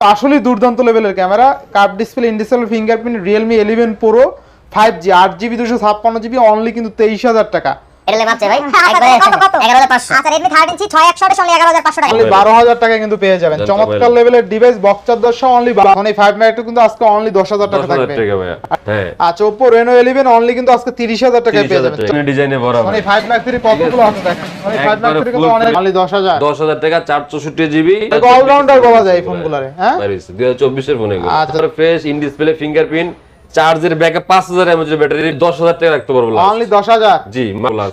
আসলে দুর্দান্ত লেভেলের camera card display in display fingerprint Realme eleven pro five G আট জিবি দুশো ছাপ্পান্ন জিবি অনলি কিন্তু তেইশ হাজার টাকা। এটা মাপছে ভাই। হ্যাঁ, একবারে আচ্ছা ইঞ্চি টাকা। অনলি টাকা কিন্তু পেয়ে যাবেন। চমৎকার লেভেলের ডিভাইস বক্সার দশ অনলি কিন্তু আজকে অনলি দশ হাজার টাকা থাকবে। হ্যাঁ। আচ্ছা অনলি কিন্তু আজকে তিরিশ হাজার টাকায় পেয়ে যাবেন। ডিজাইনে কতগুলো আছে দেখেন। একবারে কিন্তু। অনলি টাকা জিবি অলরাউন্ডার বলা যায় এই ফোনগুলোরে হ্যাঁ? দুই হাজার ফোন এগুলো। আচ্ছা। ফেস ইন ডিসপ্লে ফিঙ্গারপ্রিন্ট চার্জের ব্যাকআপ পাঁচ হাজার এমএচ ব্যাটারি দশ হাজার টাকা রাখতে পারব অনলি দশ হাজার? জি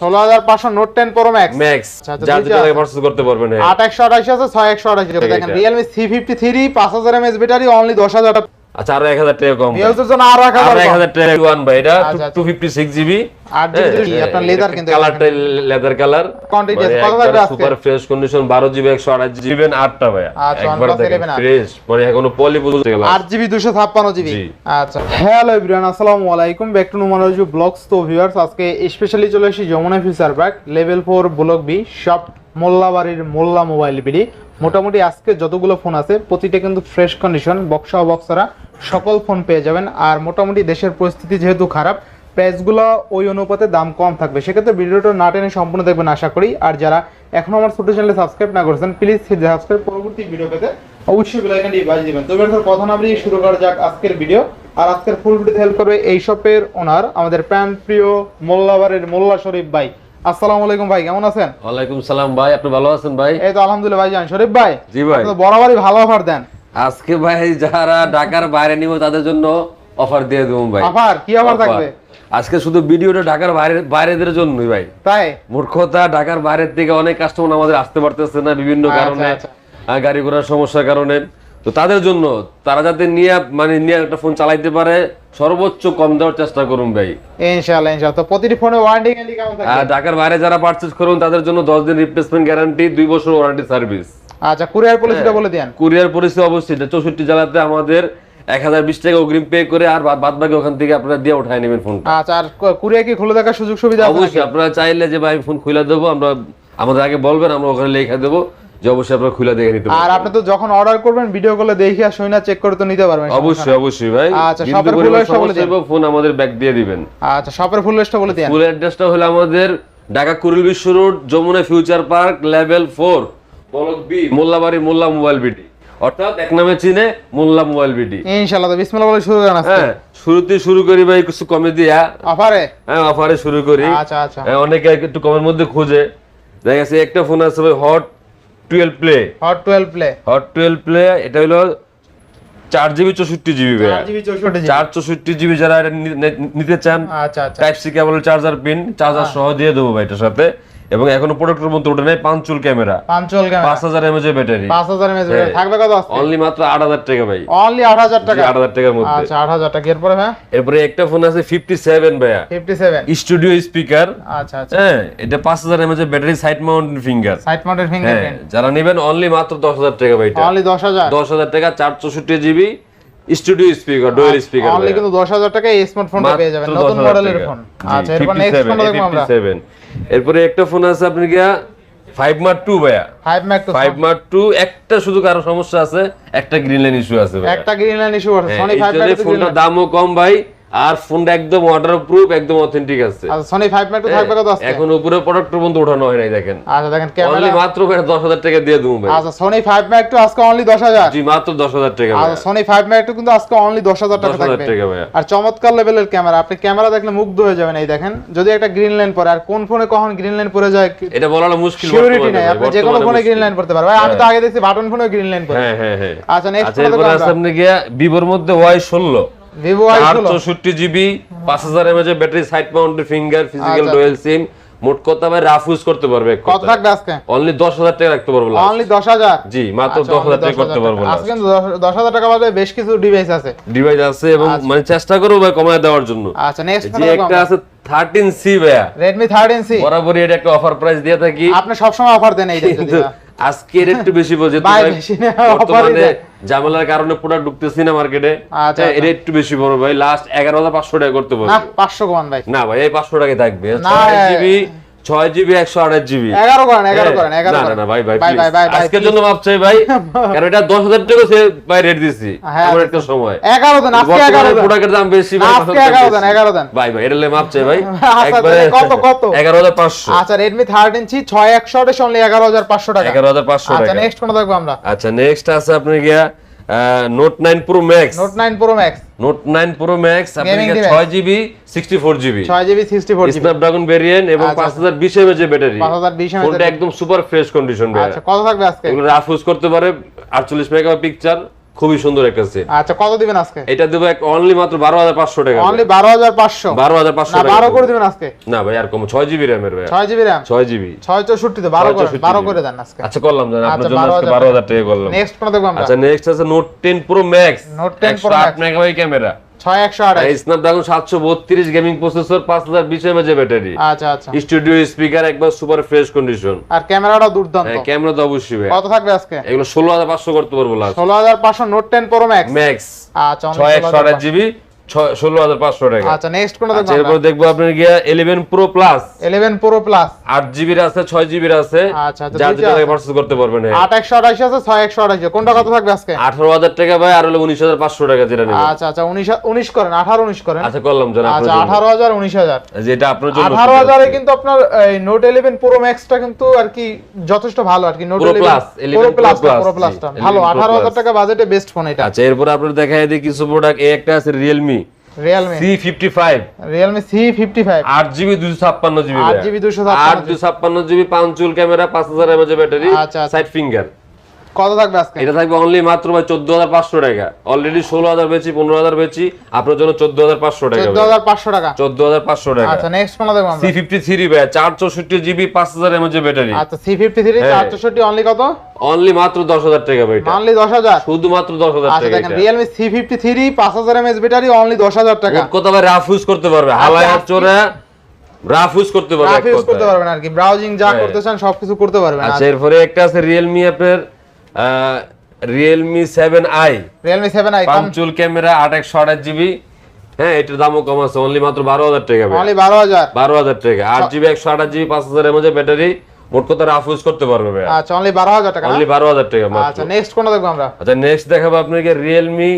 ষোলো হাজার পাঁচশো note ten pro max max charge দুইটা। পারচেজ করতে পারবেন হ্যাঁ। আট একশো আঠাশি আছে ছয় একশো আঠাশি দেখেন। রিয়েলমি সি ফিফটি থ্রি পাঁচ হাজার এমএস ব্যাটারি অনলি দশ হাজার টাকা। আচ্ছা আরও এক হাজার টাকা কম ভাই। জন্য আরও এক হাজার এক কম। হাজার টাকা ওয়ান ভাই এটা টু ফিফটি সিক্স জিবি আট GB আপনার leather কিন্তু কালারটা লেদার কালার Quantity আছে, কত থাকবে আজকে? সুপার ফ্রেশ কন্ডিশন বারো জিবি একশো আঠাশ জিবি আটটা ভাইয়া। একবার দেখেন ফ্রেশ মানে এখনও পলি বুঝতে গেলাম আট জিবি দুশো ছাপ্পান্ন জিবি আচ্ছা। হ্যালো এভরিওয়ান আসসালামু আলাইকুম। ব্যাক টু ব্লগস তো ভিউয়ার্স আজকে স্পেশালি চলে এসেছি Jamuna level four block B সব মোল্লাবাড়ির মোল্লা মোবাইল বিডি মোটামুটি আজকে যতগুলো ফোন আছে, প্রতিটা কিন্তু ফ্রেশ কন্ডিশন বক্সা বক্সারা সকল ফোন পেয়ে যাবেন। আর মোটামুটি দেশের পরিস্থিতি যেহেতু খারাপ প্রাইসগুলো ওই অনুপাতে দাম কম থাকবে। সেক্ষেত্রে ভিডিওটা না টেনে সম্পূর্ণ দেখবেন, আশা করি। আর যারা এখনও আমার ছোট চ্যানেলে সাবস্ক্রাইব না করেছেন প্লিজ সাবস্ক্রাইব পরবর্তী ভিডিও পেতে অবশ্যই বেল আইকনটি বাজিয়ে দিবেন। তবে কথা না বাড়িয়ে শুরু করা যাক আজকের ভিডিও আর আজকের ফুল ভিডিওতে হেল্প করবে এই শপের ওনার আমাদের প্যান প্রিয় মোল্লাবাড়ির মোল্লা শরীফ ভাই। আসসালামু আলাইকুম ভাই কেমন আছেন? ওয়ালাইকুম সালাম ভাই আপনি ভালো আছেন ভাই? এই তো আলহামদুলিল্লাহ ভাই জান শরীফ ভাই জি ভাই। বরাবরই ভালো অফার দেন। আজকে ভাই যারা ঢাকার বাইরে নিব তাদের জন্য অফার দিয়ে দেবো ভাই। অফার কি অফার। থাকবে? আজকে শুধু ভিডিওটা ঢাকার বাইরে বাইরেদের জন্যই ভাই। তাই? কথা ঢাকার বাইরের থেকে অনেক কাস্টমার আমাদের আসতে পারতেছে না বিভিন্ন আচ্ছা, কারণে আচ্ছা। গাড়ি ঘোড়ার সমস্যার কারণে। তো তাদের জন্য তারা যাতে নিয়ে মানে নিয়ে একটা ফোন চালাইতে পারে সর্বোচ্চ কম দেওয়ার চেষ্টা করুন ভাই। ইনশাআল্লাহ ইনশাআল্লাহ। তো প্রতিটি ফোনে ওয়ারেন্টি গ্যারান্টি কেমন আর ঢাকার বাইরে যারা পারচেজ করুন তাদের জন্য দশ দিন রিপ্লেসমেন্ট গ্যারান্টি দুই বছর ওয়ারেন্টি সার্ভিস আচ্ছা কুরিয়ার পলিসিটা বলে দেন। কুরিয়ার পরিষেবা অবশ্যই চৌষট্টি জেলাতে আমাদের এক হাজার বিশ টাকা অগ্রিম পে করে আর বাদ বাকি ওখান থেকে আপনারা দিয়ে উঠায় নেবেন ফোন আচ্ছা আর কুরিয়ার কি খুলে দেখার সুযোগ সুবিধা অবশ্যই আপনারা চাইলে যে ভাই ফোন খুলে দেবো আমরা আমাদের আগে বলবেন আমরা ওখানে লেখা দেবো। যে অবশ্যই আপনারা খুলে দেখে নিতে আর আপনি তো যখন অর্ডার করবেন ভিডিও কলে দেখে আর চেক করে তো নিতে পারবেন। অবশ্যই অবশ্যই ভাই। আচ্ছা, শপের বলে ফোন আমাদের ব্যাক দিয়ে দিবেন। আচ্ছা শপের ফুল লিস্টটা বলে দেন। ফুল অ্যাড্রেসটা হলো আমাদের Dhaka Kuril Bishwa road Jamuna future park level four block B Mollabari Molla mobile BD অর্থাৎ এক নামে চিনে মোল্লা মোবাইল বিডি ইনশাআল্লাহ তো বিসমিল্লাহ বলে শুরু করেন আজকে। হ্যাঁ শুরুতে শুরু করি ভাই কিছু কমে দিয়া। অফারে হ্যাঁ অফারে শুরু করি। আচ্ছা আচ্ছা। হ্যাঁ, অনেকে একটু কমের মধ্যে খুঁজে। দেখা গেছে একটা ফোন আছে ভাই hot twelve play hot 12 play hot twelve play এটা হলো চার জিবি চৌষট্টি জিবি ভাই 4 জিবি 64 জিবি। চার চৌষট্টি জিবি যারা নিতে চান আচ্ছা আচ্ছা। Type C cable charger pin charger সহ দিয়ে দেবো ভাই এটার সাথে। এবং এখনও প্রোডাক্টের মধ্যে ওঠে নাই পাঁচচুল ক্যামেরা পাঁচল ক্যামেরা পাঁচ হাজার এমএচ ব্যাটারি 5000 এমএস হ্যাঁ। থাকবে কত আজকে অনলি মাত্র আট হাজার টাকা ভাই। অনলি 8000 টাকা? আট হাজার টাকার মধ্যে। আচ্ছা 8000 টাকা। এরপরে হ্যাঁ এরপরে একটা ফোন আছে ফিফটি সেভেন ভাইয়া। 57 স্টুডিও স্পিকার আচ্ছা আচ্ছা। হ্যাঁ এটা পাঁচ হাজার mAh battery side mount finger side mounted হ্যাঁ যারা নেবেন অনলি মাত্র দশ হাজার টাকা ভাই এটা। অনলি 10000 দশ হাজার টাকা চার চৌষট্টি GB studio speaker dual speaker only কিন্তু 10000 টাকা এই স্মার্টফোনটা পেয়ে যাবেন। নতুন মডেলের ফোন আচ্ছা এরপর নেক্সট ফোনটা দেখব আমরা। এরপরে একটা ফোন আছে আপনি গিয়া ফাইভ মার্ক টু ভাইয়া। Five mark five mark two একটা শুধু কারও সমস্যা আছে একটা গ্রিন লাইন ইস্যু আছে একটা গ্রিন লাইন ইস্যু আছে হ্যাঁ, সনি এই 5 জন্যে ম্যাক ফোনটার দামও কম ভাই। আর ফোনটা একদম অর্ডার প্রুফ একদম অথেন্টিক আছে। সনি 5 ম্যাক তো থাকবে কত আজকে? এখন উপরে প্রোডাক্টের মধ্যে ওঠানো হয় নাই দেখেন। আচ্ছা দেখেন অনলি ক্যামেরা মাত্র দশ হাজার টাকা দিয়ে দেবো ভাই। আচ্ছা সনি 5 ম্যাক তো আজকে অনলি 10000 জি মাত্র দশ হাজার টাকা আচ্ছা সনি 5 ম্যাক তো কিন্তু আজকে অনলি 10000 টাকা 10,000 থাকবে। আর চমৎকার লেভেলের ক্যামেরা। আপনি ক্যামেরা দেখলে মুগ্ধ হয়ে যাবেন এই দেখেন। যদি একটা গ্রিন লাইন পরে আর কোন ফোনে কখন গ্রিন লাইন পরে যায় এটা বলাটা মুশকিল সিউরিটি নাই। আপনি যে কোনো ফোনে। গ্রিন লাইন পড়তে পারবেন আমি তো আগে দেখছি বাটন ফোনে গ্রিন লাইন পরে হ্যাঁ হ্যাঁ হ্যাঁ। আচ্ছা নেক্সট আছে আপনি গিয়া ভিভোর মধ্যে ওয়াই ষোলো। ভিভো আই আর 16 চৌষট্টি জিবি পাঁচ হাজার mAh battery side mounted finger physical আচ্ছা। সিম মোট রাফ ইউজ করতে পারবে কত থাকবে আজকে? অনলি দশ হাজার টাকা রাখতে পারব last। অনলি 10000 জি মাত্র আচ্ছা, দশ only হাজার টাকা করতে পারব আজকে কিন্তু 10000 টাকা বাদে বেশ কিছু ডিভাইস আছে। ডিভাইস আছে এবং আচ্ছা। মানে চেষ্টা করব ভাই কমায় দেওয়ার জন্য। আচ্ছা নেক্সট যে একটা আছে থার্টিন সি ভাইয়া। Redmi 13C বরাবরই এটা একটা অফার প্রাইস দিয়ে থাকি। আপনি সব সময় অফার দেন এইটা যদি কিন্তু আজকে এর একটু বেশি বলছে বর্তমানে ঝামেলার কারণে পুরো ঢুকতেছি না মার্কেটে আচ্ছা, এটা একটু বেশি বড় ভাই লাস্ট এগারো হাজার পাঁচশো টাকা করতে পারব 500 কমান ভাই। না ভাই এই পাঁচশো টাকায় থাকবে। জিবি ছয় জিবি একশো আঠাশ জিবি এগারো করেন এগারো করেন এগারো না না ভাই ভাই আজকের জন্য মাপ চাই ভাই কারণ এটা দশ হাজার টাকা সে ভাই রেট দিছি। হ্যাঁ, এমন আচ্ছা, একটা সময়। এগারো দেন আজকে এগারো প্রোডাক্টের দাম বেশি ভাই আজকে এগারো। দেন, এগারো দেন। ভাই ভাই এটা মাপ চাই ভাই। আচ্ছা, কত, কত? এগারো হাজার পাঁচশো। আচ্ছা রেডমি থার্টিন সি ছয় একশো আঠাশ অনলি এগারো হাজার পাঁচশো টাকা। এগারো হাজার পাঁচশো আচ্ছা টাকা। নেক্সট কোনটা দেখব আমরা? আচ্ছা নেক্সট আছে আপনার গিয়া note nine pro max note nine pro max note nine pro max Gaming ছয় জিবি সিক্সটি ফোর জিবি ছয় GB sixty four GB Snapdragon variant এবং আচ্ছা, পাঁচ হাজার বিশ এমএচ এর ব্যাটারি 5020 mAh ফোনটা একদম সুপার ফ্রেশ কন্ডিশন ভাই আচ্ছা কত থাকবে আজকে? এগুলো রাফ ইউজ করতে পারে আটচল্লিশ মেগা পিকচার খুবই সুন্দর একটা সেট আচ্ছা কত দিবেন আজকে? এটা দেবো অনলি মাত্র বারো হাজার পাঁচশো টাকা। অনলি বারো হাজার পাঁচশো? বারো হাজার পাঁচশো না টাকা বারো দেবো। করে দিবেন আজকে? না ভাই আর কম ছয় জিবি র্যামের ভাই। 6 জিবি র্যাম ছয় জিবি ছয় চৌষট্টি তো বারো করেন 64 বারো করে দেন আজকে। আচ্ছা করলাম জান আপনার আচ্ছা, জন্য আজকে 12,000 টাকা করলাম। নেক্সট কোন দেখব আমরা? আচ্ছা নেক্সট আছে note 10 pro max Note 10 Pro Max। আট মেগাবাইট ক্যামেরা। স্ন্যাপড্রাগন সাতশো বত্রিশ গেমিং প্রসেসর পাঁচ হাজার বিশ এমএচ ব্যাটারি আচ্ছা আচ্ছা। স্টুডিও স্পিকার একবার সুপার ফ্রেশ কন্ডিশন আর ক্যামেরাটা দুর্দান্ত। হ্যাঁ ক্যামেরা তো অবশ্যই কত থাকবে আজকে? এগুলো ষোলো হাজার পাঁচশো করতে পারব ষোলো হাজার পাঁচশো note ten pro max max আচ্ছা ছয় একশো 16,500 আঠাশ জিবি ষোলো হাজার পাঁচশো টাকা। আচ্ছা নেক্সট কোনটা দেখব এরপর দেখব আপনার গিয়া eleven pro plus eleven pro plus আট জিবির আছে ছয় জিবির আছে। আচ্ছা, আচ্ছা, যা যেটা আছে। পারচেজ করতে পারবেন হ্যাঁ। আট একশো আঠাশ আছে ছয় একশো আঠাশ কোনটা কত থাকবে আজকে? আঠারো হাজার টাকা ভাই আর হলো উনিশ হাজার পাঁচশো টাকা যেটা নেবেন। আচ্ছা আচ্ছা উনিশ উনিশ করেন আঠারো উনিশ করেন। আচ্ছা করলাম জান আচ্ছা আঠারো হাজার উনিশ হাজার। যেটা আপনার জন্য আঠারো হাজারে কিন্তু আপনার নোট ইলেভেন প্রো ম্যাক্সটা কিন্তু আর কি যথেষ্ট ভালো আর কি note Pro eleven Plus, 11 pro plus pro প্লাসটা ভালো আঠারো হাজার টাকা বাজেটে বেস্ট ফোন এটা। আচ্ছা এরপর আপনার দিই কিছু প্রোডাক্ট এই একটা আছে Realme Realme C fifty five Realme C fifty five আট জিবি দুশো ছাপ্পান্ন জিবি 8GB 256 আট দুশো ছাপ্পান্ন জিবি পাঁচচুল ক্যামেরা পাঁচ হাজার এমএচ ব্যাটারি আচ্ছা, আচ্ছা। সাইড ফিঙ্গার কত থাকবে আজকে? এটা থাকবে অনলি মাত্র ভাই চোদ্দ হাজার পাঁচশো টাকা। অলরেডি ষোলো হাজার বেচি পনেরো হাজার বেচি আপনার জন্য চোদ্দ হাজার পাঁচশো টাকা চোদ্দ হাজার পাঁচশো টাকা? চোদ্দ হাজার পাঁচশো টাকা। আচ্ছা নেক্সট কোনটা? দেখব আমরা ফিফটি থ্রি ভাই চার চৌষট্টি জিবি পাঁচ হাজার এমএচ ব্যাটারি আচ্ছা সি ফিফটি থ্রি হ্যাঁ। চার চৌষট্টি অনলি কত? অনলি মাত্র দশ হাজার টাকা ভাই এটা। অনলি দশ হাজার? শুধুমাত্র দশ হাজার আচ্ছা দেখেন এটা। রিয়েলমি সি ফিফটি থ্রি পাঁচ হাজার এমএস ব্যাটারি অনলি দশ হাজার টাকা। মোট কথা ভাই রাফ ইউজ করতে পারবে। হালায় চোরে রাফ ইউজ করতে পারবে রাফ ইউজ করতে। পারবেন আর কি। ব্রাউজিং যা হ্যাঁ। করতে চান সবকিছু করতে পারবেন। আচ্ছা এরপরে একটা আছে রিয়েলমি আপনার Realme seven I Realme seven I punch hole camera আট একশো আঠাশ জিবি। হ্যাঁ এটার দামও কম আছে অনলি মাত্র বারো হাজার টাকা। অনলি বারো হাজার। বারো হাজার টাকা। আট জিবি একশো আঠাশ জিবি পাঁচ হাজার এমএজ ব্যাটারি। মোট কথা রাফ ইউজ করতে পারবে আচ্ছা অনলি বারো হাজার টাকা অনলি বারো হাজার টাকা আচ্ছা নেক্সট কোনটা দেখব আমরা? আচ্ছা নেক্সট দেখাবো আপনাকে Realme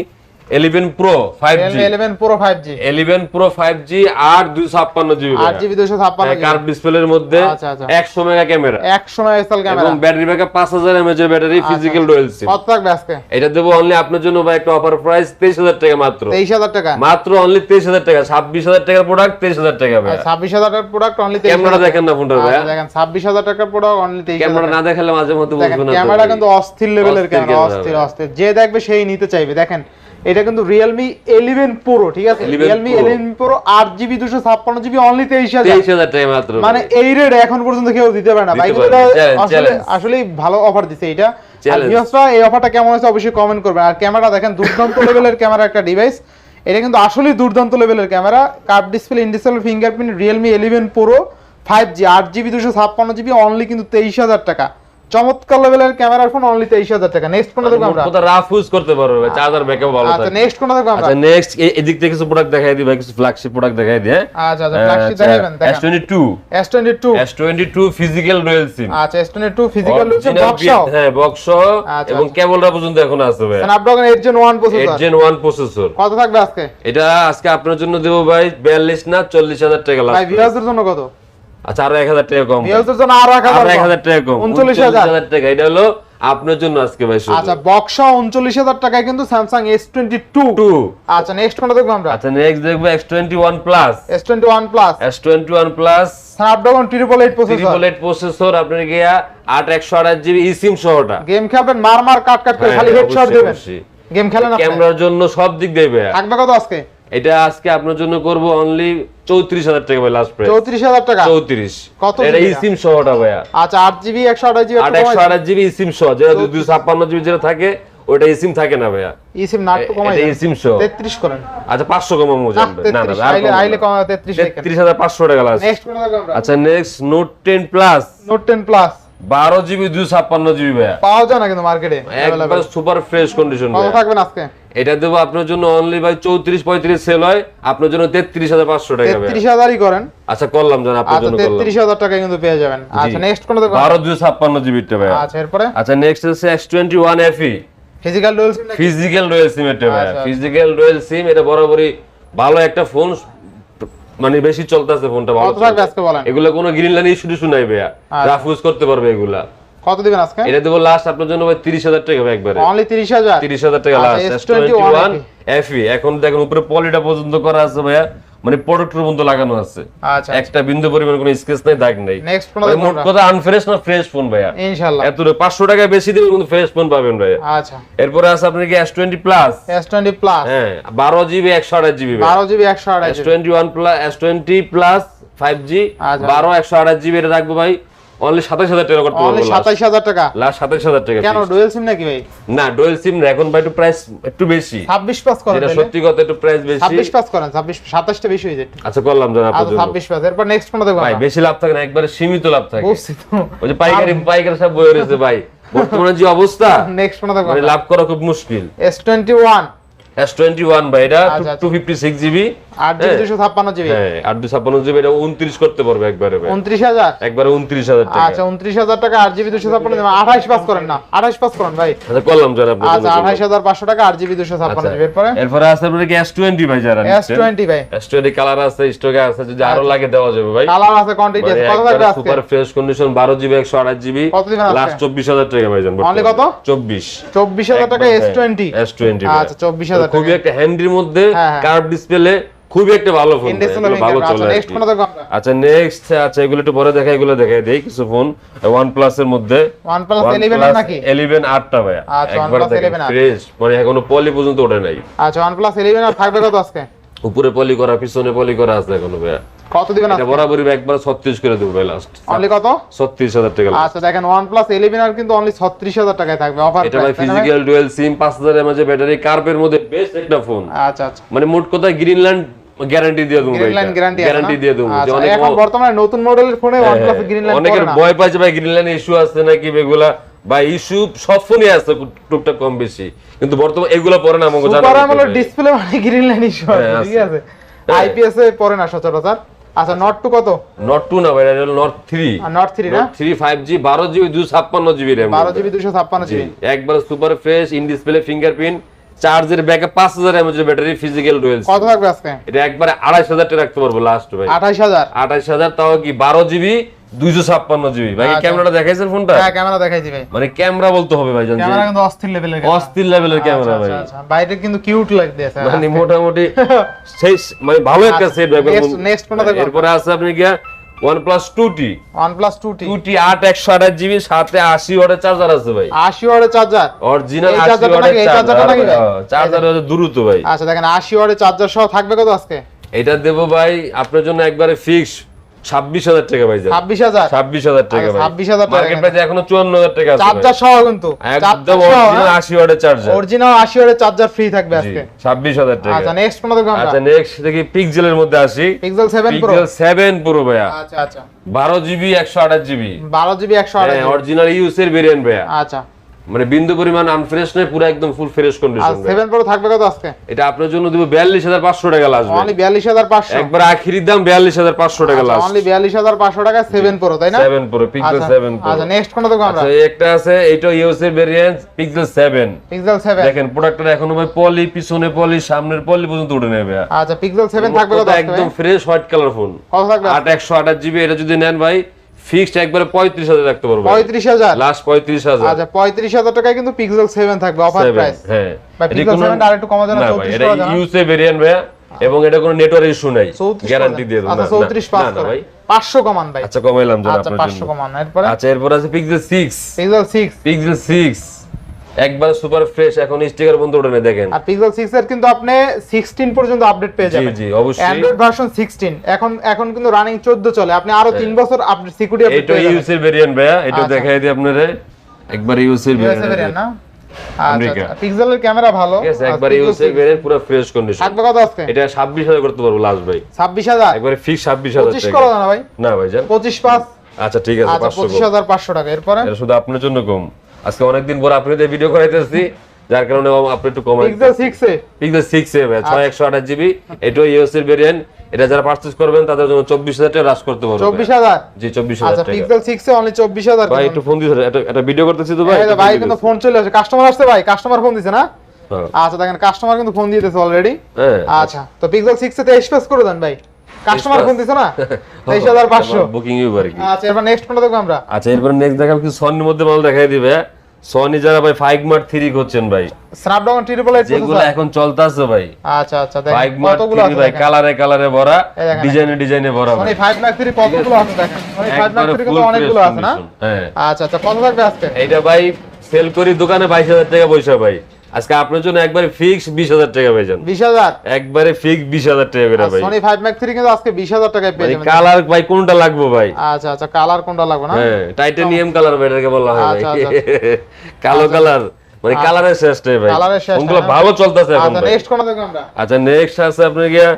eleven pro five G Realme eleven pro five G eleven pro five G আট দুই ছাপ্পান্ন জিবি আট জিবি দুশো ছাপ্পান্ন কার্ভ ডিসপ্লের মধ্যে আচ্ছা, আচ্ছা। একশো মেগা ক্যামেরা একশো মেগাপিক্সেল এবং ক্যামেরা ব্যাটারি ব্যাকআপ পাঁচ হাজার এমএচ এর ব্যাটারি ফিজিক্যাল ডুয়েল সিম কত থাকবে আজকে? এটা দেবো অনলি আপনার জন্য ভাই একটা অফার প্রাইস তেইশ হাজার টাকা মাত্র। তেইশ হাজার টাকা? মাত্র অনলি তেইশ হাজার টাকা। ছাব্বিশ হাজার টাকার প্রোডাক্ট তেইশ হাজার টাকা ভাই। ছাব্বিশ হাজার টাকার প্রোডাক্ট অনলি তেইশ ক্যামেরা দেখেন না ফোনটা ভাই দেখেন ছাব্বিশ হাজার টাকার প্রোডাক্ট অনলি তেইশ ক্যামেরা না দেখালে মাঝে মধ্যে দেখেন বুঝবে না ক্যামেরা কিন্তু অস্থির লেভেলের ক্যামেরা অস্থির অস্থির। যে দেখবে সেই নিতে চাইবে। দেখেন এটা কিন্তু রিয়েলমি ইলেভেন প্রো ঠিক আছে? 11 রিয়েলমি Pro। ইলেভেন প্রো আট জিবি দুশো ছাপ্পান্ন জিবি অনলি তেইশ হাজার। টাকা মাত্র। মানে এই রেট এখন পর্যন্ত কেউ দিতে পারে না। ভাই পারে আসলে ভালো অফার দিছে এটা। এই অফারটা কেমন হয়েছে অবশ্যই কমেন্ট করবেন আর ক্যামেরা দেখেন দুর্দান্ত লেভেলের ক্যামেরা একটা ডিভাইস এটা কিন্তু আসলেই দুর্দান্ত লেভেলের camera curve display in display fingerprint Realme eleven pro five G আট জিবি দুশো ছাপ্পান্ন জিবি অনলি কিন্তু তেইশ হাজার টাকা। চমৎকার লেভেলের ক্যামেরার ফোন অনলি তেইশ হাজার টাকা। নেক্সট দেখব আমরা? রাফ ইউজ করতে পারবে ভাই চার্জার ব্যাকআপ ভালো আচ্ছা নেক্সট দেখব আমরা? আচ্ছা নেক্সট এদিক থেকে কিছু প্রোডাক্ট দেখাই দিই ভাই কিছু ফ্ল্যাগশিপ প্রোডাক্ট দেখাই দিই হ্যাঁ? আচ্ছা আচ্ছা ফ্ল্যাগশিপ দেখাবেন twenty two S twenty two physical dual SIM আচ্ছা S twenty two physical box হ্যাঁ বক্স আচ্ছা, এবং কেবলটা পর্যন্ত এখন আছে ভাই। Snapdragon eight gen one eight processor gen one processor কত থাকবে আজকে? এটা আজকে আপনার জন্য দেবো ভাই বিয়াল্লিশ না চল্লিশ হাজার টাকা ভাই ভিউয়ারদের জন্য কত? আচ্ছা আরও এক হাজার টাকা কম ভাই। জন্য আরও এক আরও এক হাজার হাজার টাকা কম উনচল্লিশ হাজার। হাজার টাকা। এটা হলো আপনার জন্য আজকে ভাই আচ্ছা বক্স টাকায় কিন্তু আচ্ছা নেক্সট কোনটা দেখব আমরা। আচ্ছা নেক্সট দেখব প্রসেসর প্রসেসর আপনার গিয়া জিবি সহটা। গেম খেলবেন মার মার কাট কাট করে হ্যাঁ, খালি হেডশট গেম খেলেন ক্যামেরার জন্য সব দিক দেবে থাকবে কত আজকে? এটা আজকে আপনার জন্য করব অনলি চৌত্রিশ হাজার টাকা ভাই লাস্ট প্রাইস চৌত্রিশ হাজার টাকা? চৌত্রিশ। কত এটা জিবি সিম সহটা ভাইয়া। আচ্ছা আট জিবি একশো আঠাশ জিবি আট একশো আঠাশ জিবি ই সিম সহ যেটা দুই ছাপ্পান্ন জিবি যেটা থাকে ওটা ই সিম থাকে না ভাইয়া। ই সিম না একটু কমাই এটা eSIM সহ। তেত্রিশ করেন। আচ্ছা পাঁচশো কমাবো না জানবে না না আর আইলে আইলে কমা তেত্রিশ তেত্রিশ হাজার পাঁচশো টাকা লাস্ট নেক্সট আচ্ছা next note ten plus note ten plus বারো জিবি দুই ছাপ্পান্ন জিবি ভাইয়া। পাওয়া যায় না কিন্তু মার্কেটে একবার সুপার ফ্রেশ কন্ডিশন থাকবেন আজকে? এটা দেবো আপনার জন্য অনলি ভাই চৌত্রিশ পঁয়ত্রিশ সেল হয়। আপনার জন্য তেত্রিশ হাজার পাঁচশো টাকা তেত্রিশ হাজারই করেন। আচ্ছা করলাম জান আপনার আচ্ছা জন্য তেত্রিশ হাজার টাকা কিন্তু পেয়ে যাবেন। আচ্ছা নেক্সট কোন দেখবেন বারো দুই ছাপ্পান্ন জিবিটা ভাইয়া। আচ্ছা এরপরে? আচ্ছা নেক্সট হচ্ছে X twenty one এফি physical dual SIM physical রয়েল সিম এটা আচ্ছা। ফিজিক্যাল রয়েল সিম এটা বরাবরই ভালো একটা ফোন মানে বেশি চলতেছে ফোনটা ভালো আজকে বলেন? এগুলা কোনো গ্রিন লাইন ইস্যু টিস্যু নাই ভাইয়া। আচ্ছা। রাফ ইউজ করতে পারবে এগুলা। কত দিবেন আজকে? এটা দেবো লাস্ট আপনার জন্য ভাই তিরিশ হাজার টাকা ভাই একবারে। অনলি তিরিশ হাজার? তিরিশ হাজার টাকা আচ্ছা, লাস্ট এস S21 FE এখন দেখেন উপরে পলিটা পর্যন্ত করা আছে ভাইয়া। মানে প্রোডাক্টের মধ্যে লাগানো আছে। আচ্ছা একটা বিন্দু পরিমাণ কোনো স্কেচ নাই দাগ নাই। মোট কথা আনফ্রেশ না ফ্রেশ ফোন ভাইয়া? ইনশাআল্লাহ এত পাঁচশো টাকা বেশি দিলে কিন্তু ফ্রেশ ফোন পাবেন ভাইয়া। আচ্ছা। এরপরে আছে আপনার কি S twenty plus S twenty plus হ্যাঁ বারো জিবি একশো আঠাশ জিবি বারো জিবি একশো আড়াই S twenty one plus S twenty plus five G আচ্ছা। বারো একশো আঠাশ জিবি এটা রাখব ভাই। অনলি সাতাশ হাজার টাকা করতে অনলি পারব সাতাইশ হাজার টাকা। লাস্ট সাতাশ হাজার টাকা কেন। ডুয়েল সিম নাকি ভাই? না ডুয়েল সিম না এখন ভাই একটু প্রাইস একটু বেশি। ছাব্বিশ পাস করেন তাহলে? সত্যি কথা একটু প্রাইস বেশি। ছাব্বিশ পাস করেন ছাব্বিশ সাতাশটা বেশি হয়ে যায়। আচ্ছা করলাম জানা আপনার আচ্ছা জন্য। ছাব্বিশ পাস এরপর নেক্সট কোনটা দেখব ভাই বেশি লাভ থাকে না একবারে সীমিত লাভ থাকে। বুঝছি তো। ওই যে পাইকারি পাইকারি সব বয়ে রয়েছে ভাই। বর্তমানে যে অবস্থা নেক্সট কোনটা দেখব লাভ করা খুব মুশকিল। S twenty one S twenty one ভাই এটা আচ্ছা, আচ্ছা। জিবি আট দুশো ছাপ্পান্ন জিবি। হ্যাঁ আট ছাপ্পান্ন জিবি এটা উনত্রিশ করতে পারবে একবারে উনত্রিশ হাজার? একবারে উনত্রিশ হাজার টাকা। আচ্ছা উনত্রিশ হাজার টাকা আট জিবি দুশো ছাপ্পান্ন জিবি। আঠাইশ পাস করেন না আঠাইশ পাস করেন ভাই। করলাম জানা আপনার আচ্ছা জন্য হাজার পাঁচশো টাকা আট জিবি দুশো ছাপ্পান্ন জিবি। এরপরে? এরপরে আছে আপনার কি এস টোয়েন্টি ভাই যারা এস টোয়েন্টি ভাই। এস টোয়েন্টি কালার আছে স্টকে আছে যদি আরও লাগে দেওয়া যাবে ভাই। কালার আছে কোয়ান্টিটি আছে। কত থাকবে আজকে? সুপার ফ্রেশ কন্ডিশন বারো জিবি একশো আঠাশ জিবি? লাস্ট চব্বিশ হাজার টাকা ভাই জান কত? চব্বিশ। চব্বিশ হাজার টাকা এস টোয়েন্টি এস টোয়েন্টি আচ্ছা চব্বিশ হাজার খুবই একটা হ্যান্ডির মধ্যে হ্যাঁ, হ্যাঁ। কার্ভ ডিসপ্লে খুবই একটা ভালো ফোন ভালো আচ্ছা চলে আচ্ছা নেক্সট আচ্ছা এগুলো একটু পরে দেখা এগুলো দেখাই দেই কিছু ফোন ওয়ান প্লাস এর মধ্যে। OnePlus 11 এর নাকি? 11 আটটা ভাই আচ্ছা, একবার দেখেন 11। ফ্রেশ মানে এখনও পলি পর্যন্ত ওঠে নাই। আচ্ছা ওয়ান প্লাস ইলেভেন আর থাকবে কত আজকে? উপরে পলি করা পিছনে পলি করা আছে এখনও ভাই কত দিবেন এটা বরাবরই একবার 36 করে দেবো ভাই লাস্ট অনলি কত? 36000 টাকা আচ্ছা দেখেন প্লাস ইলেভেন আর কিন্তু অনলি ছত্রিশ হাজার টাকায় থাকবে অফার এটা ভাই physical dual SIM 5000 mAh battery কার্ভের মধ্যে বেস্ট একটা ফোন আচ্ছা আচ্ছা। মানে মোট কথা গ্রিনল্যান্ড গ্যারান্টি দিয়ে দেবো গ্যারান্টি গ্যারান্টি দিয়ে দেবো। যে আচ্ছা অনেক এখন বর্তমানে নতুন মডেলের ফোনে ওয়ান প্লাস গ্রিন লাইন অনেকের ভয় ভাই গ্রিনল্যান্ড ইস্যু আছে নাকি এগুলা? বা ইস্যু সব ফোনে আছে টুকটাক কম বেশি। কিন্তু বর্তমানে এগুলা পরে না আমাকে জানা সুপার আমলের ডিসপ্লে মানে গ্রিন লাইন ইস্যু আছে হ্যাঁ, ঠিক আছে। আছে? আইপিএস এ পড়ে না সচরাচর। আচ্ছা নট টু কত? নট টু না ভাই এটা নট থ্রি আর নট থ্রি না? নট থ্রি ফাইভ জি বারো জিবি দুশো ছাপ্পান্ন জিবি র্যাম বারো জিবি দুশো ছাপ্পান্ন জিবি একবার super fresh in display fingerprint চার্জের ব্যাকআপ পাঁচ হাজার এমএচ ব্যাটারি ফিজিক্যাল রয়েল কত থাকবে আজকে? এটা একবারে আড়াইশ হাজার রাখতে পারব লাস্ট ভাই। আঠাইশ হাজার? আঠাইশ হাজার তাও কি বারো জিবি দুইশো ছাপ্পান্ন জিবি? ভাই আচ্ছা। ক্যামেরাটা দেখাইছেন ফোনটা হ্যাঁ ক্যামেরা দেখাই দিবে মানে ক্যামেরা বলতে হবে ভাই ক্যামেরা কিন্তু অস্থির লেভেলের অস্থির লেভেলের ক্যামেরা ভাই। বাইরে কিন্তু কিউট লাগতেছে মানে মোটামুটি সেই মানে ভালো একটা সেট ভাই next কোনটা দেখব? এরপরে আছে আপনি গিয়া OnePlus 2T one plus two T 2T 8 128 GB সাথে 80 ওয়াটের চার্জার আছে ভাই। ওয়াটের চার্জার অরিজিনাল 80 ওয়াটের নাকি? এই চার্জারটা নাকি ভাই? চার্জার হচ্ছে দ্রুত ভাই। আচ্ছা দেখেন ওয়াটের চার্জার সহ থাকবে কত আজকে? এটা দেবো ভাই আপনার জন্য একবারে ফিক্স ছাব্বিশ হাজার টাকা ভাই ছাব্বিশ হাজার? ছাব্বিশ হাজার টাকা ভাই। 26,000 টাকা মার্কেট প্রাইস এখনও চুয়ান্ন হাজার টাকা চার্জার সহ কিন্তু। একদম অরিজিনাল আশি ওয়াটের চার্জার অরিজিনাল আশি ওয়াটের চার্জার ফ্রি থাকবে আজকে। ছাব্বিশ হাজার টাকা। আচ্ছা নেক্সট দেখব আচ্ছা নেক্সট দেখি পিক্সেলের মধ্যে আসি। Pixel seven Pro Pixel seven Pro ভাইয়া। আচ্ছা আচ্ছা। বারো জিবি একশো আঠাশ জিবি বারো জিবি একশো আঠাশ অরিজিনাল ইউসের ভেরিয়েন্ট ভাইয়া। আচ্ছা। মানে বিন্দু পরিমাণ আনফ্রেশ নয় পুরো একদম ফুল ফ্রেশ আর কন্ডিশন সেভেন প্রো থাকবে কত আজকে? এটা আপনার জন্য দেবো বিয়াল্লিশ হাজার পাঁচশো টাকা লাগবে অনলি বিয়াল্লিশ হাজার পাঁচশো। একবার আখিরি দাম বিয়াল্লিশ হাজার পাঁচশো টাকা লাস্ট অনলি বিয়াল্লিশ হাজার পাঁচশো টাকা সেভেন প্রো তাই না? সেভেন প্রো পিক্সেল আচ্ছা সেভেন প্রো আচ্ছা নেক্সট কোনটা দেখব আমরা? আচ্ছা একটা আছে এইটা ইউসের variant Pixel seven Pixel seven দেখেন প্রোডাক্টটা এখনও ভাই পলি পিছনে পলি সামনের পলি পর্যন্ত উঠে নেবে। আচ্ছা পিক্সেল সেভেন থাকবে কত একদম ফ্রেশ হোয়াইট কালার ফোন কত থাকবে আট একশো আঠাশ জিবি এটা যদি নেন ভাই ফিক্সড একবারে পঁয়ত্রিশ হাজার রাখতে পারব। পঁয়ত্রিশ হাজার? লাস্ট পঁয়ত্রিশ হাজার। আচ্ছা পঁয়ত্রিশ হাজার টাকায় কিন্তু পিক্সেল 7 থাকবে অফার প্রাইস হ্যাঁ। এটা 7 আর একটু কমা যায় না? না 34 এটা না? ইউসে ভেরিয়েন্ট ভাই এবং এটা কোনো নেটওয়ার্ক ইস্যু নাই। গ্যারান্টি দিয়ে দেব। আচ্ছা চৌত্রিশ পাঁচ করে। ভাই। পাঁচশো কমান ভাই। আচ্ছা কমাইলাম জানা আপনার জন্য। আচ্ছা 500 কমান। এরপর? আচ্ছা এরপর আছে Pixel six Pixel six Pixel six একবার সুপার ফ্রেশ এখন স্টিকার বন্ধ ওঠে দেখেন। আর পিক্সেল সিক্স এর কিন্তু আপনি সিক্সটিন পর্যন্ত আপডেট পেয়ে যাবেন। জি জি অবশ্যই। অ্যান্ড্রয়েড ভার্সন সিক্সটিন এখন এখন কিন্তু রানিং চোদ্দ চলে। আপনি আরও তিন বছর আপডেট সিকিউরিটি আপডেট এটা পেয়ে যাবেন। ইউসের ভেরিয়েন্ট ভাইয়া এটা আচ্ছা। দেখাই দিই আপনারে। একবার ইউএসএ ভেরিয়েন্ট না? আচ্ছা আমেরিকা। আচ্ছা। পিক্সেলের ক্যামেরা ভালো। ঠিক আছে একবার ভেরিয়েন্ট পুরো ফ্রেশ কন্ডিশন থাকবে কত আজকে? এটা ছাব্বিশ হাজার করতে পারব লাস্ট ভাই। একবারে ফিক্স করা না ভাই? না ভাই জান আচ্ছা ঠিক আছে আচ্ছা পাঁচশো পঁচিশ হাজার পাঁচশো টাকা। এরপরে? এটা শুধু আপনার জন্য কম। আজকে অনেকদিন পর আপনাদের ভিডিও করাইতেছি যার কারণে আপনি একটু কমাই Pixel six A. Pixel six A ভাই ছয় একশো আঠাশ জিবি এটাও ইউএস এর ভেরিয়েন্ট এটা যারা পারচেজ করবেন তাদের জন্য চব্বিশ হাজার টাকা হ্রাস করতে পারবে চব্বিশ হাজার? জি চব্বিশ আচ্ছা হাজার পিক্সেল সিক্স এ অনলি চব্বিশ হাজার ভাই একটু ফোন দিতে একটা ভিডিও করতেছি তো ভাই ভাই কিন্তু ফোন চলে আসে। কাস্টমার আসছে ভাই কাস্টমার ফোন দিছে না? হ্যাঁ। আচ্ছা দেখেন কাস্টমার কিন্তু ফোন দিয়ে দিয়েছে অলরেডি আচ্ছা তো পিক্সেল সিক্স এ তেইশ পেস করে দেন ভাই। কাস্টমার ফোন দিছে না? তেইশ হাজার পাঁচশো। বুকিং ইউ আর কি? আচ্ছা এবার নেক্সট কোনটা দেখব আমরা। আচ্ছা এরপর নেক্সট দেখাবো কি সনির মধ্যে মাল দেখাই দিবে। সনি যারা ভাই ফাইভ মার্ট থ্রি করছেন ভাই। স্ন্যাপড্রাগন ট্রিপল এইট যেগুলো এখন চলতেছে ভাই। আচ্ছা আচ্ছা দেখেন মার্ট কতগুলো থ্রি আছে ভাই দেখেন। কালারে কালারে ভরা ডিজাইনে ডিজাইনে ভরা ভাই। মানে ফাইভ লাখ থ্রি কতগুলো আছে দেখেন। মানে ফাইভ লাখ একবারে থ্রি অনেকগুলো আছে না? হ্যাঁ। আচ্ছা আচ্ছা কত থাকবে আজকে? এইটা ভাই সেল করি দোকানে বাইশ হাজার টাকা পয়সা ভাই। আজকে আপনার জন্য একবারে ফিক্স বিশ হাজার টাকা ভাইজান বিশ হাজার? একবারে ফিক্স বিশ হাজার টাকা করে ভাই। সনি 5 ম্যাক 3 কিন্তু আজকে বিশ হাজার টাকায় পেয়ে মানে যাবেন। কালার ভাই কোনটা লাগবে ভাই? আচ্ছা আচ্ছা কালার কোনটা লাগবে না? হ্যাঁ টাইটানিয়াম কালার ভাই এটাকে বলা হয় ভাই। আচ্ছা, আচ্ছা। কালো কালার মানে কালারের শেষ ভাই। কালারের শেষ। ভালো চলতেছে এখন আচ্ছা নেক্সট কোনটা দেখব আমরা? আচ্ছা নেক্সট আছে আপনার গিয়া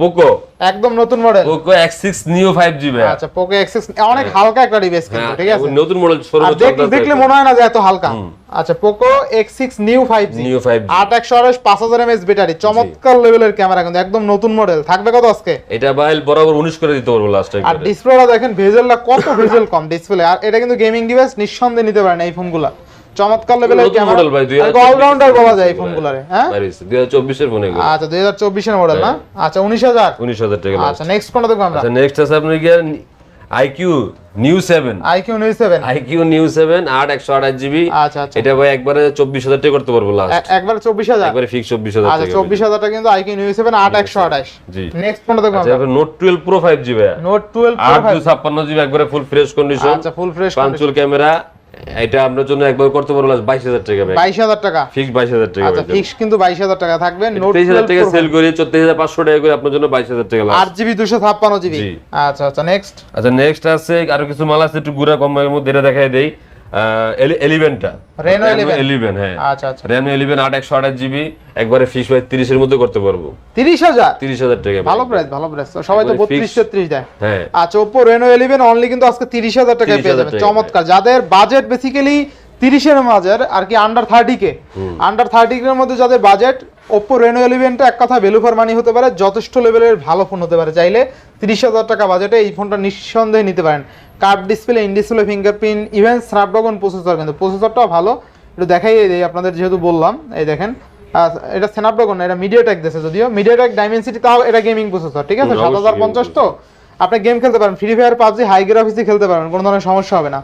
পোকো। একদম নতুন model Poco X six new five G ভাই। আচ্ছা পোকো এক্সএস অনেক হালকা একটা ডিভাইস কিন্তু হ্যাঁ, ঠিক আছে? নতুন মডেল সর্বোচ্চ দেখলে মনে হয় না যে এত হালকা। আচ্ছা Poco X six new five G new five G আট একশো পাঁচ হাজার এমএস ব্যাটারি চমৎকার লেভেলের ক্যামেরা কিন্তু একদম নতুন মডেল থাকবে কত আজকে? এটা ভাই বরাবর উনিশ করে দিতে পারব লাস্ট টাইম আর ডিসপ্লেটা দেখেন ভেজেলটা কত ভেজেল কম ডিসপ্লে আর এটা কিন্তু গেমিং ডিভাইস নিঃসন্দেহে নিতে পারেন এই ফোনগুলা চমৎকার লেভেলের ক্যামেরা মডেল ভাই অলরাউন্ডার বলা যায় এই ফোনগুলারে হ্যাঁ? দুই হাজার চব্বিশের ফোন এগুলো। আচ্ছা দুই হাজার চব্বিশের মডেল না? আচ্ছা উনিশ হাজার। উনিশ হাজার টাকা আচ্ছা নেক্সট কোনটা দেখব আমরা? আচ্ছা নেক্সট আছে আপনার গিয়া iQOO new seven iQOO new seven iQOO new seven আট একশো আঠাশ জিবি আচ্ছা আচ্ছা। এটা ভাই একবারে চব্বিশ হাজার টাকা করতে পারব লাস্ট একবার চব্বিশ হাজার? একবারে ফিক্স চব্বিশ হাজার আচ্ছা টাকা। চব্বিশ হাজার টাকা কিন্তু আইকিউ নিউ সেভেন আট একশো আঠাশ। জি। নেক্সট কোনটা দেখব আচ্ছা Note twelve Pro five G ভাই নোট টুয়েলভ আট দুই ছাপ্পান্ন জিবি একবারে ফুল ফ্রেশ কন্ডিশন আচ্ছা ফুল ফ্রেশ পাঁচুল ক্যামেরা এটা আপনার জন্য একবার করতে পারব বাইশ হাজার টাকা বাইশ হাজার টাকা? ফিক্স বাইশ হাজার টাকা আচ্ছা ফিক্স কিন্তু বাইশ হাজার টাকা থাকবে নোট তেইশ হাজার টাকা সেল করি চৌত্রিশ হাজার পাঁচশো টাকা করে আপনার জন্য বাইশ হাজার টাকা আট জিবি দুশো ছাপ্পান্ন জিবি। আচ্ছা আচ্ছা নেক্সট আচ্ছা নেক্সট আছে আরও কিছু মাল আছে একটু গুড়া কম মধ্যে এটা দেখাই দেই। এলিভেনটা Reno 11 এলিভেন হ্যাঁ। আচ্ছা আচ্ছা। রেনো এলিভেন আট একশো আঠাশ জিবি একবারে ফিক্স ভাই তিরিশের মধ্যে করতে পারব। তিরিশ হাজার? তিরিশ হাজার টাকা ভালো প্রাইস ভালো প্রাইস সবাই তো বত্রিশ fixed। দেয়। হ্যাঁ। আচ্ছা ওপো রেনো ইলেভেন অনলি কিন্তু আজকে তিরিশ হাজার টাকায় পেয়ে যাবেন চমৎকার। যাদের বাজেট বেসিক্যালি তিরিশের মাঝের আর কি under thirty K. Under thirty এর মধ্যে যাদের বাজেট ওপো রেনো ইলেভেনটা এক কথা ভ্যালু ফর মানি হতে পারে যথেষ্ট লেভেলের ভালো ফোন হতে পারে। চাইলে তিরিশ হাজার টাকা বাজেটে এই ফোনটা নিঃসন্দেহে নিতে পারেন। Curve display in display fingerprint even Snapdragon processor কিন্তু প্রসেসরটাও ভালো। একটু দেখাই দিই আপনাদের যেহেতু বললাম এই দেখেন। এটা স্ন্যাপড্রাগন এটা মিডিয়াটেক দেশে যদিও। মিডিয়াটেক ডাইমেনসিটি তাও এটা গেমিং প্রসেসর ঠিক আছে? সাত হাজার পঞ্চাশ তো। আপনি গেম খেলতে পারেন ফ্রি ফায়ার পাবজি হাই গ্রাফিক্সে খেলতে পারবেন কোনো ধরনের সমস্যা হবে না।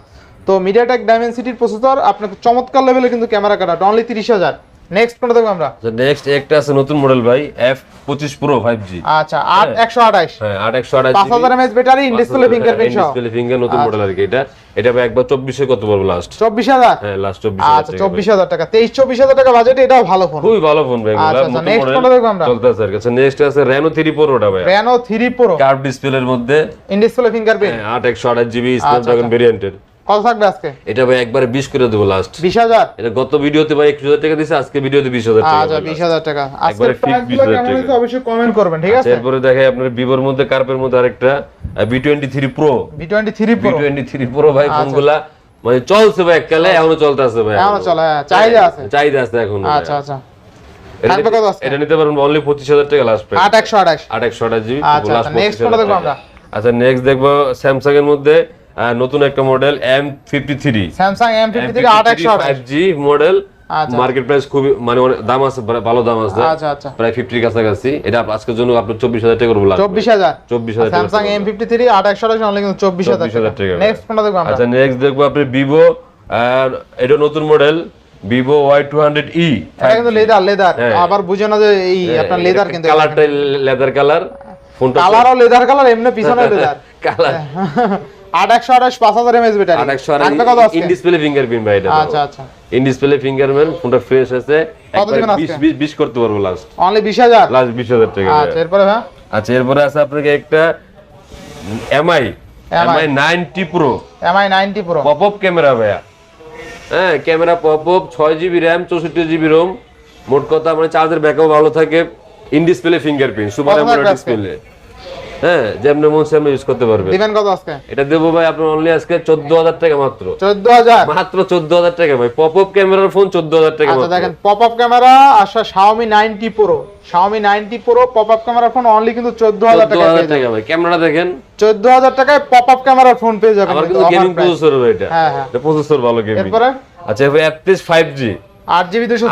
তো মিডিয়াটেক ডাইমেনসিটির প্রসেসর আপনার চমৎকার লেভেলে কিন্তু ক্যামেরা কাটা অনলি তিরিশ হাজার। নেক্সট কোনটা দেখব আমরা? নেক্সট একটা আছে নতুন মডেল ভাই এফ পঁচিশ প্রো ফাইভ জি আচ্ছা আট একশো আঠাশ। হ্যাঁ আট একশো আঠাশ পাঁচ হাজার mAh battery in display fingerprint সহ। ডিসপ্লে ফিঙ্গার নতুন মডেল আর কি এটা। এটা ভাই একবার চব্বিশে কত পারব লাস্ট চব্বিশ হাজার? হ্যাঁ লাস্ট চব্বিশ আচ্ছা চব্বিশ হাজার টাকা। তেইশ চব্বিশ হাজার টাকা বাজেটে এটাও ভালো ফোন খুবই ভালো ফোন ভাই আচ্ছা, আচ্ছা, next কোনটা দেখব আমরা? চলতেছে আর কাছে নেক্সট আছে রেনো থ্রি প্রো ওটা ভাই। রেনো থ্রি প্রো কার্ভ ডিসপ্লের মধ্যে। ইন ডিসপ্লে ফিঙ্গারপ্রিন্ট হ্যাঁ, আট একশো আঠাশ জিবি স্ন্যাপড্রাগন ভেরিয়েন্টের কত থাকবে আজকে? এটা ভাই একবারে বিশ করে দেবো লাস্ট বিশ হাজার? এটা গত ভিডিওতে ভাই একশো হাজার টাকা দিছে আজকে ভিডিওতে বিশ হাজার টাকা। আচ্ছা বিশ হাজার টাকা। আজকের একবারে fix 20,000 কেমন টাকা। অবশ্যই কমেন্ট করবেন ঠিক আছে? এরপরে দেখাই আপনার ভিভোর মধ্যে কার্পের মধ্যে আরেকটা টোয়েন্টি থ্রি প্রো ভাই ফোনগুলা মানে চলছে ভাই এককালে এখনও চলতে আছে ভাই এখনও চলে, হ্যাঁ, চাহিদা আছে। চাহিদা আছে এখন আচ্ছা আচ্ছা। এটা নিতে পারবেন অনলি পঁচিশ হাজার টাকা লাস্ট প্রাইস জিবি আচ্ছা, আচ্ছা, দেখব আমরা? আচ্ছা নেক্সট দেখব স্যামসাং এর মধ্যে নতুন একটা model M fifty three Samsung M fifty three আট একশো five G model. Market price খুবই মানে দাম আছে ভালো দাম আছে। আচ্ছা আচ্ছা। প্রায় ফিফটির কাছাকাছি। এটা আজকের জন্য আপনার চব্বিশ হাজার টাকা করব লাগবে। চব্বিশ হাজার। চব্বিশ হাজার স্যামসাং এম ফিফটি থ্রি আট একশো অনলি কিন্তু চব্বিশ হাজার 24,000 টাকা। নেক্সট কোনটা দেখব আমরা। আচ্ছা নেক্সট দেখব আপনি ভিভো এটা নতুন model Vivo Y two hundred E এটা কিন্তু লেদার লেদার হ্যাঁ। আবার বুঝে না যে এই আপনার লেদার কিন্তু কালারটা লেদার কালার ফোনটা কালারও লেদার কালার এমনি পিছনে লেদার কালার ফোনটা ফ্রেশ আছে। করতে পারব লাস্ট অনলি বিশ হাজার? লাস্ট বিশ হাজার টাকা এরপরে আচ্ছা এরপরে আছে আপনাকে একটা Mi Mi ninety Pro Mi ninety Pro pop up camera ভাইয়া। হ্যাঁ ক্যামেরা পপ আপ ছয় জিবি র্যাম চৌষট্টি জিবি রোম মোট কথা মানে চার্জের ব্যাকআপ ভালো থাকে। In display fingerprint super AMOLED display হ্যাঁ যেমনি মন সেমনি ইউজ করতে পারবেন। দিবেন কত আজকে? এটা দেবো ভাই আপনার অনলি আজকে চোদ্দ হাজার টাকা মাত্র। চোদ্দ হাজার? মাত্র চোদ্দ হাজার টাকা ভাই। পপ আপ ক্যামেরার ফোন চোদ্দ হাজার টাকা আচ্ছা দেখেন পপ আপ ক্যামেরা আসা Xiaomi 90 Pro Xiaomi 90 Pro pop up ক্যামেরার ফোন অনলি কিন্তু চোদ্দ হাজার চোদ্দ টাকা হাজার টাকা ভাই। ক্যামেরাটা দেখেন। চোদ্দ হাজার টাকায় পপ আপ ক্যামেরার ফোন পেয়ে যাবেন আমার কিন্তু গেমিং প্রসেসর হবে এটা। হ্যাঁ, হ্যাঁ। এটা প্রসেসর ভালো গেমিং এরপরে? আচ্ছা এবার অ্যাপটিস ফাইভ জি আট জিবি দুশো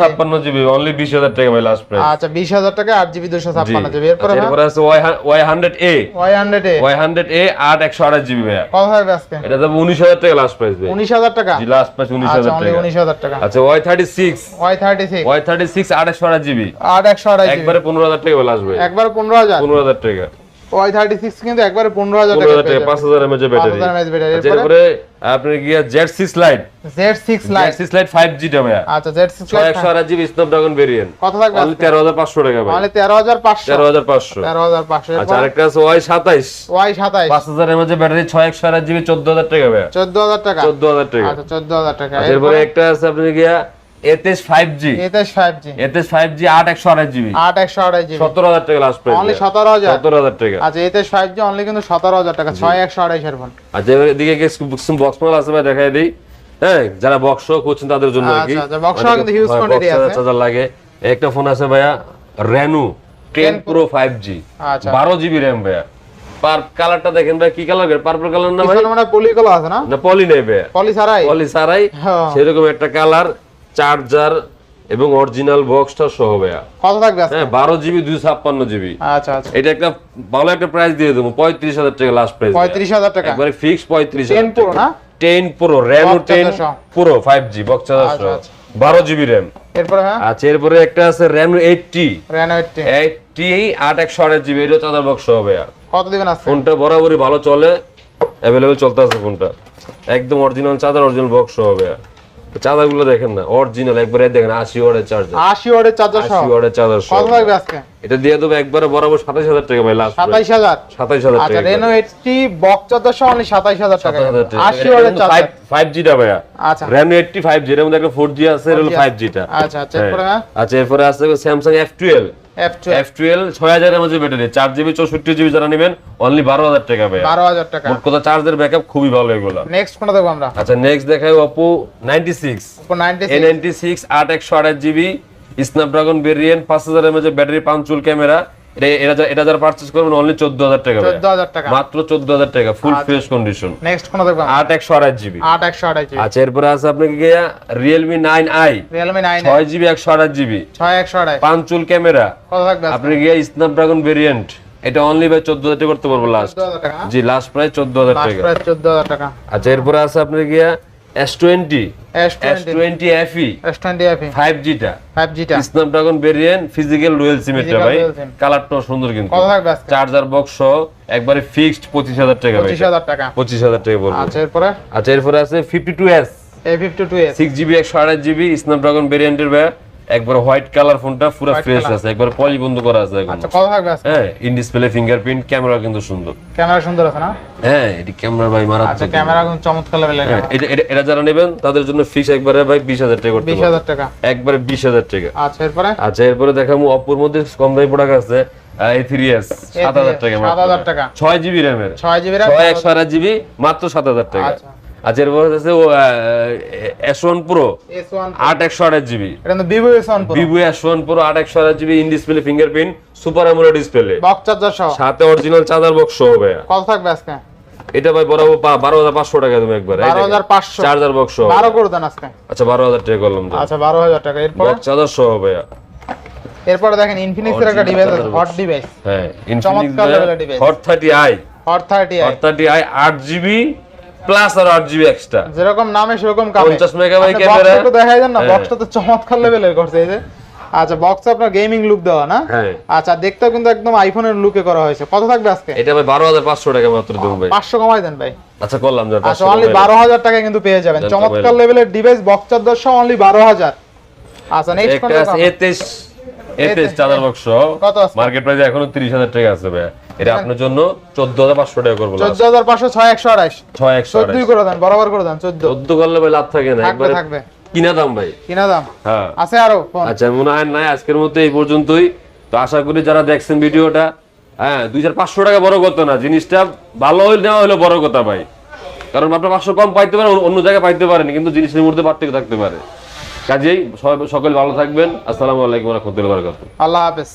ছাপ্পান্ন জিবি অনলি বিশ হাজার টাকা ভাই লাস্ট প্রাইস আচ্ছা বিশ হাজার টাকা আট জিবি দুশো ছাপ্পান্ন জিবি। এরপরে আচ্ছা, এরপরে আছে Y hundred A. Y hundred A. Y hundred A আট একশো আঠাশ জিবি ভাইয়া। কত থাকবে আজকে? এটা যাবে উনিশ হাজার টাকা লাস্ট প্রাইস ভাই। উনিশ হাজার টাকা? জি লাস্ট প্রাইস উনিশ আচ্ছা হাজার টাকা উনিশ হাজার টাকা। আচ্ছা Y thirty six. Y thirty six. Y thirty six আট একশো আঠাশ জিবি। আট একশো আড়াই একবারে পনেরো হাজার টাকা লাস্ট ভাই। একবার পনেরো হাজার। পনেরো হাজার টাকা। ওয়াই থার্টি সিক্স কিন্তু একবারে টাকা হাজার টাকা পাঁচ হাজার এমএচ ব্যাটারি 5000 mAh ব্যাটারি। এরপরে? আপনার গিয়া Z lite Z lite six lite five টা ভাইয়া। আচ্ছা জেড সিক্স ছয় একশো আঠাশ জিবি স্ন্যাপড্রাগন ভেরিয়েন্ট কত থাকবে টাকা ভাই আচ্ছা আরেকটা আছে ব্যাটারি জিবি চোদ্দ হাজার টাকা ভাইয়া। চোদ্দ হাজার টাকা। চোদ্দ হাজার টাকা। আচ্ছা টাকা। আচ্ছা, এরপরে? একটা আছে আপনার গিয়া জিবি টাকা লাস্ট প্রাইস অনলি টাকা। আচ্ছা এতেশ ফাইভ অনলি কিন্তু সতেরো হাজার টাকা ছয় একশো আড়াইশের ফোন আচ্ছা এবার এদিকে বক্স মাল আছে ভাই দেখাই দিই। হ্যাঁ যারা বক্স করছেন তাদের জন্য কি। আচ্ছা, আচ্ছা, কিন্তু huge quantity আছে। চার্জার লাগে। একটা ফোন আছে ভাইয়া Reno ten 10 Pro five G আচ্ছা। বারো জিবি র্যাম ভাইয়া। কালারটা দেখেন ভাই কি কালার পার্পল কালার না ভাই? পিছনে পলিগুলো আছে না? না পলি নেই পলি ছাড়াই? পলি হ্যাঁ। সেরকম একটা কালার চার্জার এবং অরিজিনাল বক্সটা সহ ভাইয়া। কত থাকবে হ্যাঁ বারো জিবি দুই ছাপ্পান্ন জিবি। আচ্ছা আচ্ছা। এটা একটা ভালো একটা প্রাইস দিয়ে দেবো পঁয়ত্রিশ হাজার টাকা লাস্ট প্রাইস পঁয়ত্রিশ হাজার টাকা? একবারে ফিক্স পঁয়ত্রিশ 10 Pro না? টেন প্রো র্যাম টেন সহ। Pro five G box charger আচ্ছা। বারো জিবি র্যাম এরপরে হ্যাঁ আচ্ছা এরপরে একটা আছে RAM eighty Reno eighty eighty আট একশো আঠাশ জিবি এটা চার্জার বক্স হবে কত দিবেন আজকে? ফোনটা বরাবরই ভালো চলে অ্যাভেলেবেল চলতে আছে ফোনটা। একদম অরিজিনাল চার্জার অরিজিনাল বক্স হবে চার্জার গুলো দেখেন না অরিজিনাল একবারে দেখেন আশি ওয়াটের চার্জার আশি ওয়াটের চার্জার সহ। আশি ওয়াটের চার্জার কত থাকবে আজকে? এটা দিয়ে দেবো একবারে বরাবর সাতাশ হাজার টাকা ভাই লাস্ট সাতাইশ হাজার? সাতাইশ হাজার আচ্ছা টাকা। রেনো এইটটি বক্স চার্জার সহ অনলি সাতাইশ হাজার টাকা। আশি এটা ওয়াটের কিন্তু চার্জার 5G টা ভাইয়া। আচ্ছা। ফাইভ জি এর মধ্যে একটা ফোর জি আছে এর হলো 4G ফাইভ জি টা। আচ্ছা আচ্ছা এরপরে হ্যাঁ? আচ্ছা এরপরে আছে Samsung F twelve F twelve F ছয় হাজার এমএজ ব্যাটারি। চার জিবি চৌষট্টি জিবি যারা নেবেন অনলি বারো হাজার টাকা ভাই বারো হাজার টাকা। মোট কথা চার্জের ব্যাকআপ খুবই ভালো এগুলো। নেক্সট কোনটা দেখব আমরা? আচ্ছা নেক্সট দেখাই নাইনটি সিক্স আট একশো আঠাশ জিবি স্ন্যাপড্রাগন ভেরিয়েন্ট পাঁচ হাজার মধ্যে ব্যাটারি পাঁচচুল ক্যামেরা এটা এটা যারা পারচেজ করবেন অনলি চোদ্দ হাজার টাকা ভাইয়া। চোদ্দ হাজার টাকা। মাত্র চোদ্দ হাজার টাকা ফুল আচ্ছা। ফ্রেশ কন্ডিশন নেক্সট জিবি আট একশো আড়াই জিবি আচ্ছা এরপরে আছে আপনাকে গিয়া জিবি জিবি ক্যামেরা। কত থাকবে আপনি গিয়া স্ন্যাপড্রাগন ভেরিয়েন্ট এটা অনলি ভাই চোদ্দ হাজার টাকা করতে পারব লাস্ট টাকা জি লাস্ট প্রাইস চোদ্দ হাজার লাস্ট টাকা। প্রাইস চোদ্দ হাজার টাকা। আচ্ছা এরপরে আছে আপনার গিয়া S twenty S S twenty twenty FE S twenty F five জিটা Snapdragon variant physical dual সিমেটটা Physical ভাই। সুন্দর কিন্তু। কত থাকবে চার্জার বক্স সহ একবারে ফিক্সড পঁচিশ হাজার টাকা ভাই। পঁচিশ হাজার টাকা। পঁচিশ হাজার টাকা বলব। আচ্ছা এরপরে? আচ্ছা এরপরে আছে fifty two S A fifty two S six GB একশো আঠাশ জিবি স্ন্যাপড্রাগন ভেরিয়েন্টের ভাই। একবার হোয়াইট কালার ফোনটা পুরো ফ্রেশ আছে একবার পলি বন্ধ করা আছে এখন। আচ্ছা কত থাকবে হ্যাঁ ইন ডিসপ্লে ফিঙ্গারপ্রিন্ট ক্যামেরা কিন্তু সুন্দর। ক্যামেরা সুন্দর আছে না? হ্যাঁ এটি ক্যামেরা ভাই আচ্ছা মারাত্মক ক্যামেরা কিন্তু চমৎকার লেভেলের হ্যাঁ, এটা এটা- যারা নেবেন তাদের জন্য ফিক্স একবারে ভাই বিশ হাজার টাকা করতে বিশ পারবেন। হাজার টাকা। একবারে বিশ হাজার টাকা। আচ্ছা এরপরে? আচ্ছা এরপরে দেখাবো অপোর মধ্যে কম দামি প্রোডাক্ট আছে টাকা টাকা। ছয় জিবি র্যামের ছয় জিবি জিবি মাত্র সাত হাজার টাকা। আচ্ছা। আচ্ছা এরপর আছে এস ওয়ান প্রো আট একশো আঠাশ GB Vivo S one Pro আট একশো আঠাশ GB in display fingerprint super AMOLED display box charger সহ। সাথে অরিজিনাল চার্জার বক্স সহ ভাইয়া। কত থাকবে আজকে? এটা ভাই বরাবর বারো হাজার পাঁচশো টাকা তুমি একবার বারো হাজার পাঁচশো। চার্জার বক্স সহ। বারো করে দেন আজকে। আচ্ছা বারো হাজার টাকা করলাম আচ্ছা বারো হাজার টাকা। এরপরে? বক্স চার্জার সহ ভাইয়া। এরপরে দেখেন ইনফিনিক্সের একটা ডিভাইস আছে হট ডিভাইস হ্যাঁ device। Hot thirty i Hot thirty Hot thirty i আট জিবি প্লাস আর আট জিবি এক্সট্রা যেরকম নামে সেরকম কামে। 50 মেগাবাইট ক্যামেরা। একটু দেখাই দেন না হ্যাঁ। বক্সটা তো চমৎকার লেভেলের করছে এই যে। আচ্ছা বক্স আপনার গেমিং লুক দেওয়া না? হ্যাঁ। আচ্ছা দেখতে কিন্তু একদম আইফোনের লুকে করা হয়েছে। কত থাকবে আজকে? এটা ভাই বারো হাজার পাঁচশো টাকা মাত্র দেবো ভাই। পাঁচশো কমাই দেন ভাই। আচ্ছা করলাম যার আচ্ছা অনলি বারো হাজার টাকা কিন্তু পেয়ে যাবেন। চমৎকার লেভেলের ডিভাইস বক্স চার্জার সহ অনলি বারো হাজার। আচ্ছা নেক্সট আছে এতেশ এতেশ A23 চার্জার বক্স কত আছে? মার্কেট প্রাইস এখনও তিরিশ হাজার টাকা আছে ভাই এটা আপনার জন্য চোদ্দ হাজার পাঁচশো টাকা করব last। চোদ্দ হাজার পাঁচশো ছয় একশো আড়াইশ। ছয় একশো চোদ্দই করে দেন বরাবর করে দেন চোদ্দ। চোদ্দ করলে ভাই লাভ থাকে না একবারে থাকবে। কিনা দাম ভাই। কিনা দাম। হ্যাঁ। আছে আরও আচ্ছা মনে হয় নাই আজকের মতো এই পর্যন্তই। তো আশা করি যারা দেখছেন ভিডিওটা হ্যাঁ দুই চার পাঁচশো টাকা বড় কথা না জিনিসটা ভালো নেওয়া হলো বড় কথা ভাই। কারণ আপনার পাঁচশো কম পাইতে পারেন অন্য জায়গায় পাইতে পারেন কিন্তু জিনিসের মধ্যে পার্থক্য থাকতে পারে। কাজেই সবাই সকল ভালো থাকবেন। আসসালামু আলাইকুম রহমতুল্লাহ বারকাতুহ। আল্লাহ হাফেজ।